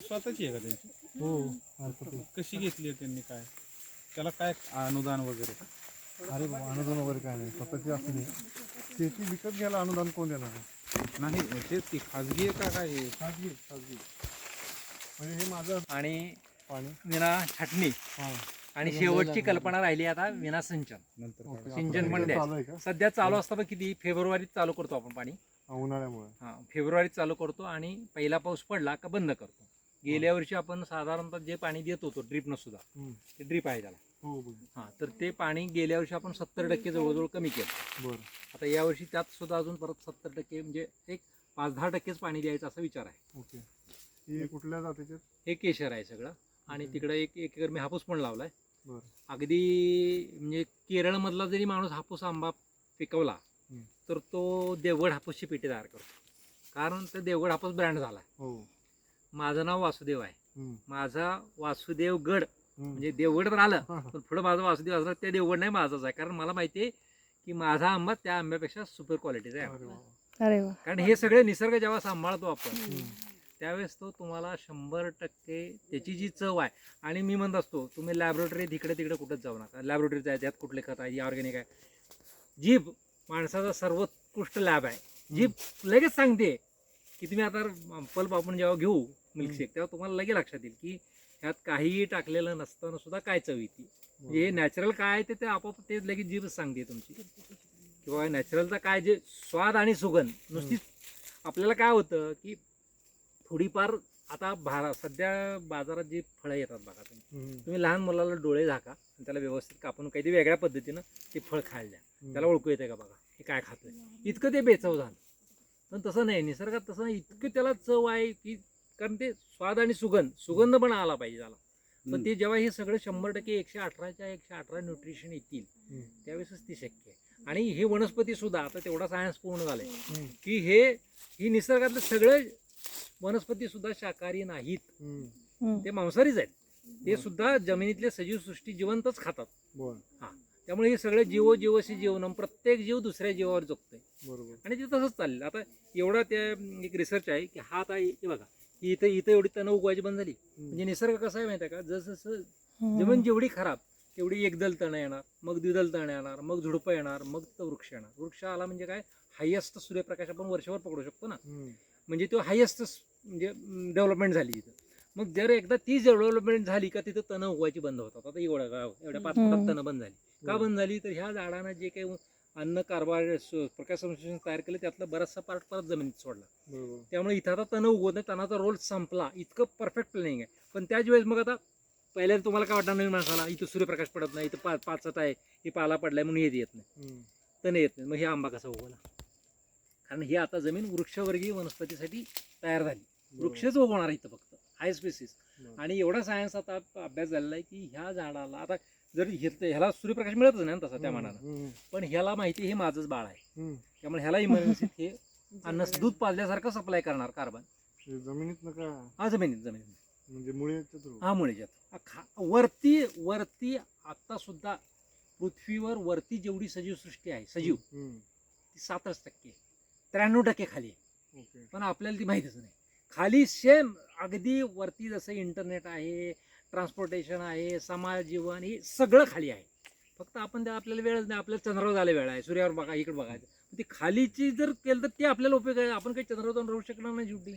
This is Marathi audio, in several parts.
स्वतःची आहे का त्यांची? हो. कशी घेतली आहे त्यांनी काय? त्याला काय अनुदान वगैरे? अरे बाबा, अनुदान वगैरे काय नाही. स्वतःची असू दे. शेती विकत घ्यायला अनुदान कोण देणार आहे? नाही तेच की खाजगी आहे का काय हे? खाजगी खाजगी म्हणजे हे माझं आणि पाणी. विना छाटणी. हा. आणि शेवटची कल्पना राहिली आता विना सिंचन. नंतर ओके, काय? सिंचन आता पण इकडे द्यायचं. चालू आहे का? सध्या चालू असतं पण किती? फेब्रुवारीत चालू करतो आपण पाणी. हा, उन्हाळ्यामुळे. हा फेब्रुवारीत चालू करतो आणि पहिला पाऊस पडला का बंद करतो. गेल्या वर्षी आपण साधारणतः जे पाणी देत होतो ड्रीपनं सुद्धा हम्म. ते ड्रीप आहे त्याला. हो बघ हा तर ते पाणी गेल्या वर्षी आपण सत्तर टक्के जवळजवळ कमी केलं. बरं. आता यावर्षी त्यात सुद्धा अजून परत सत्तर टक्के म्हणजे एक पाच दहा टक्केच पाणी द्यायचं असा विचार आहे. ओके. हे कुठल्या जातीचे? हे केशर आहे सगळं. आणि. तिकडे एक एक एकर मी हापूस पण लावलाय. अगदी म्हणजे केरळमधला जरी माणूस हापूस आंबा पिकवला. तर तो देवगड हापूसची पेटी तयार करतो. कारण ते देवगड हापूस ब्रँड झाला हो. माझं नाव वासुदेव आहे. माझा वासुदेव गड. म्हणजे देवगड तर आलं. पण पुढं माझा वासुदेव असला ते देवगड नाही माझाच आहे. कारण मला माहिती आहे की माझा आंबा त्या आंब्यापेक्षा सुपर क्वालिटीचा आहे. कारण हे सगळे निसर्ग जेव्हा सांभाळतो आपण. त्यावेळेस तो तुम्हाला शंभर टक्के त्याची जी चव आहे आणि मी म्हणत असतो तुम्ही लॅबोरेटरीत इकडे तिकडे कुठंच जाऊ नका. लॅबोरेटरीत जायचं यात कुठले खत आहे ऑर्गॅनिक आहे. जीभ माणसाचा सर्वोत्कृष्ट लॅब आहे. जीभ लगेच सांगते की तुम्ही आता पल्प आपण जेव्हा घेऊ मिल्कशेक तेव्हा तुम्हाला लगेच लक्षात येईल की ह्यात काहीही टाकलेलं नसताना सुद्धा काय चव येते. म्हणजे हे नॅचरल काय आहे ते ते आपोआप ते लगेच जीभच सांगते तुमची. किंवा नॅचरलचा काय जे स्वाद आणि सुगंध नुसतीच आपल्याला काय होतं की थोडीफार आता भारा सध्या बाजारात जी फळं येतात बघा तुम्ही. तुम्ही लहान मुलाला डोळे झाका आणि त्याला व्यवस्थित कापून काहीतरी वेगळ्या पद्धतीनं ते फळ खायला द्या. त्याला ओळखू येते का बघा? हे काय खातोय? इतकं ते बेचव झालं. पण तसं नाही. निसर्गात तसं नाही. इतकं त्याला चव आहे की कारण ते स्वाद आणि सुगंध सुगंध पण आला पाहिजे त्याला. पण ते जेव्हा हे सगळं शंभर टक्के एकशे अठराच्या एकशे अठरा न्यूट्रिशन येतील. त्यावेळेसच ती शक्य आहे. आणि हे वनस्पती सुद्धा आता तेवढा सायन्स पूर्ण झालाय. की हे ही निसर्गातले सगळे वनस्पती सुद्धा शाकाहारी नाहीत. ते मांसाहारीच आहेत. ते सुद्धा जमिनीतले सजीव सृष्टी जिवंतच खातात. बरं. त्यामुळे हे सगळे जीव जीवशी जीवनम प्रत्येक जीव दुसऱ्या जीवावर जगतोय. बरोबर. आणि ते तसंच चाललेलं आता एवढा त्या एक रिसर्च आहे की हा आता हे बघा ही इथं इथं एवढी तण उगवायची बंद झाली. म्हणजे निसर्ग कसा आहे माहिती आहे का? जसं जसं जमीन जेवढी खराब तेवढी एकदल तण येणार मग द्विदल तण येणार मग झुडपं येणार मग तो वृक्ष येणार. वृक्ष आला म्हणजे काय? हायेस्ट सूर्यप्रकाश आपण वर्षभर पकडू शकतो ना. म्हणजे तो हायेस्ट म्हणजे डेव्हलपमेंट झाली इथं. मग जर एकदा ती डेव्हलपमेंट झाली का तिथं तण उगवायची बंद होतात. आता एवढं गाव एवढ्या पाच फुटात. तण बंद झाली. का बंद झाली? तर ह्या झाडानं जे काही अन्न कार्बोहायड्रेट प्रकाश संश्लेषण तयार केलं त्यातलं बराचसा पार्ट परत जमिनीत सोडला. त्यामुळे इथं आता तण उगवत नाही तणाचा रोल संपला. इतकं परफेक्ट प्लॅनिंग आहे. पण त्याच वेळेस मग आता पहिल्यांदा तुम्हाला काय वाटणार नाही माणसाला? इथं सूर्यप्रकाश पडत नाही इथं पाच पाचट आहे ही पाला पडलाय म्हणून हे येत नाही. तण येत नाही. मग हे आंबा कसा उगवला? कारण ही आता जमीन वृक्षवर्गीय वनस्पतीसाठी तयार झाली. वृक्षच उगवणार इथं फक्त. High species. आणि एवढा सायन्स आता अभ्यास झालेला आहे की ह्या झाडाला आता जर हे- ह्याला सूर्यप्रकाश मिळतच नाही ना तसा त्या मानानं. हम्म. पण ह्याला माहिती हे माझंच बाळ आहे. त्यामुळे ह्याला इमर्जन्सीत हे अन्न दूध पाजल्यासारखं सप्लाय करणार कार्बन जमिनीत नका. हा जमिनीत जमिनीत. म्हणजे थ्रू हा मुळेच्यात वरती वरती आता सुद्धा पृथ्वीवर वरती जेवढी सजीव सृष्टी आहे सजीव. ती सातच टक्के. त्र्याण्णव टक्के खाली आहे. पण आपल्याला ती माहितीच नाही. खाली सेम अगदी वरती जसं इंटरनेट आहे ट्रान्सपोर्टेशन आहे समाज जीवन हे सगळं खाली आहे. फक्त आपण त्या आपल्याला वेळच नाही आपल्याला चंद्रावर जायला वेळ आहे सूर्यावर बघा इकडे बघायचं. ती खालीची जर केलं तर ते आपल्याला उपयोग आहे. आपण काही चंद्रावर जाऊन राहू शकणार नाही शेवटी.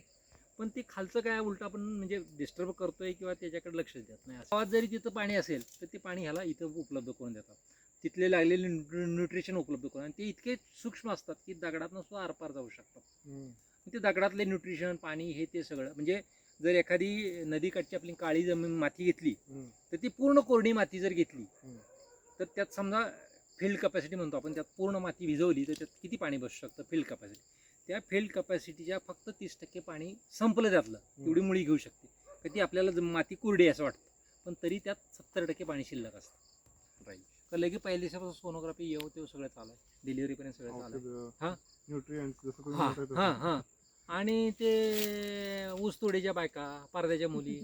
पण ते खालचं काय उलट आपण म्हणजे डिस्टर्ब करतोय किंवा त्याच्याकडे लक्ष देत नाही. गावात जरी तिथं पाणी असेल तर ते पाणी ह्याला इथं उपलब्ध करून देतात. तिथले लागलेले न्यूट्रिशन उपलब्ध करून आणि ते इतके सूक्ष्म असतात की दगडातनं सुद्धा आरपार जाऊ शकतात. ते दगडातले न्यूट्रिशन पाणी हे ते सगळं. म्हणजे जर एखादी नदीकाठची आपली काळी जमीन माती घेतली. तर ती पूर्ण कोरडी माती जर घेतली. तर त्यात समजा फिल्ड कपॅसिटी म्हणतो आपण त्यात पूर्ण माती भिजवली तर त्यात किती पाणी बसू शकतं फिल्ड कपॅसिटी त्या फिल्ड कपॅसिटीच्या फक्त तीस टक्के पाणी संपलं त्यातलं तेवढी मुळी घेऊ शकते. तर ती आपल्याला माती कुरडी असं वाटतं पण तरी त्यात सत्तर टक्के पाणी शिल्लक असतं. राहील तर लगे पहिल्या दिवसापासून सोनोग्राफी येऊ तेव्हा सगळं चालू आहे. डिलिव्हरीपर्यंत सगळं चालू आहे. हा. हा हा. आणि ते ऊसतोडीच्या बायका परद्याच्या मुली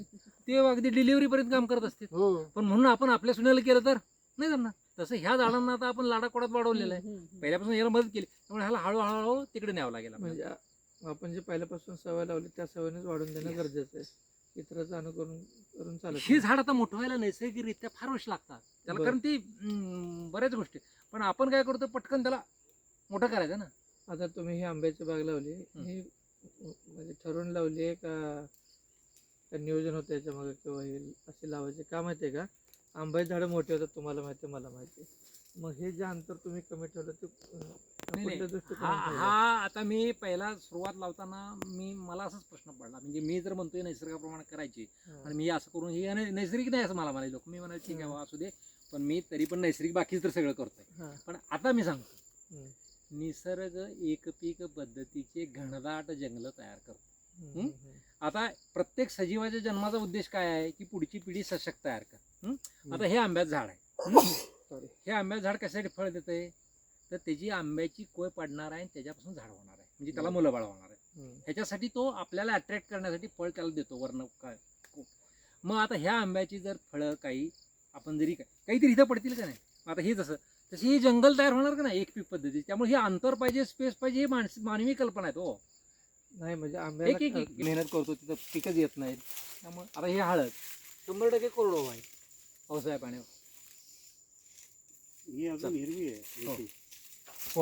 ते अगदी डिलिव्हरी पर्यंत काम करत असते हो. पण म्हणून आपण आपल्या सुनेला केलं तर नाही जमणार. तसं ह्या झाडांना आता आपण लाडाकोडात वाढवलेलं आहे. पहिल्यापासून याला मदत केली. त्यामुळे ह्याला हळूहळू तिकडे न्यावं लागेल. म्हणजे आपण जे पहिल्यापासून सवय लावली त्या सवयीनेच वाढून देणं. गरजेचं आहे. इतरांचं अनुकरण करून चालत हे झाड आता मोठं व्हायला नैसर्गिकरित्या फार वर्ष लागतात. त्याला. कारण ती बऱ्याच गोष्टी. पण आपण काय करतो पटकन त्याला मोठं करायचं ना. आता तुम्ही ही आंब्याची बाग लावली. ही म्हणजे ठरवून लावली आहे का? नियोजन होतं याच्यामागे किंवा हे असे लावायचे का माहिती आहे का? आंब्याची झाडं मोठी होतात तुम्हाला माहिती आहे मला माहिती आहे. मग हे जे अंतर तुम्ही कमी ठेवलं ते हा? हा आता मी पहिला सुरुवात लावताना मी मला असाच प्रश्न पडला. म्हणजे मी जर म्हणतोय नैसर्गिकप्रमाणे करायची. आणि मी असं करून हे नैसर्गिक नाही असं मला म्हणाले लोक. मी म्हणाले ठीक आहे असू दे. पण मी तरी पण नैसर्गिक बाकीच तर सगळं करतोय. पण आता मी सांगतो. निसर्ग एकपीक पद्धतीचे घनदाट जंगल तयार करतो. आता प्रत्येक सजीवाच्या जन्माचा उद्देश काय आहे? की पुढची पिढी सशक्त तयार कर. आता हे आंब्याचं झाड आहे. हं? हे आंब्याचं झाड कशासाठी फळ देते तर त्याची आंब्याची कोय पडणार आहे आणि त्याच्यापासून झाड होणार आहे. म्हणजे त्याला मुलं बाळ होणार आहे. ह्याच्यासाठी तो आपल्याला अट्रॅक्ट करण्यासाठी फळ त्याला देतो. वर्ण काय मग आता ह्या आंब्याची जर फळं काही आपण जरी काय काहीतरी इथं पडतील का नाही? आता हे जसं तशी हे जंगल तयार होणार का नाही एक पीक पद्धती त्यामुळे हे अंतर पाहिजे स्पेस पाहिजे हे माणस मानवी कल्पना आहेत हो. नाही म्हणजे एक आंब्याला एक एक मेहनत करतो तिथं पिकच येत नाहीत. त्यामुळे आता हे हळद शंभर टक्के कोरडो आहे. पावसाळ्या पाण्यावर. ही अजून हिरवी आहे हो. मोठी.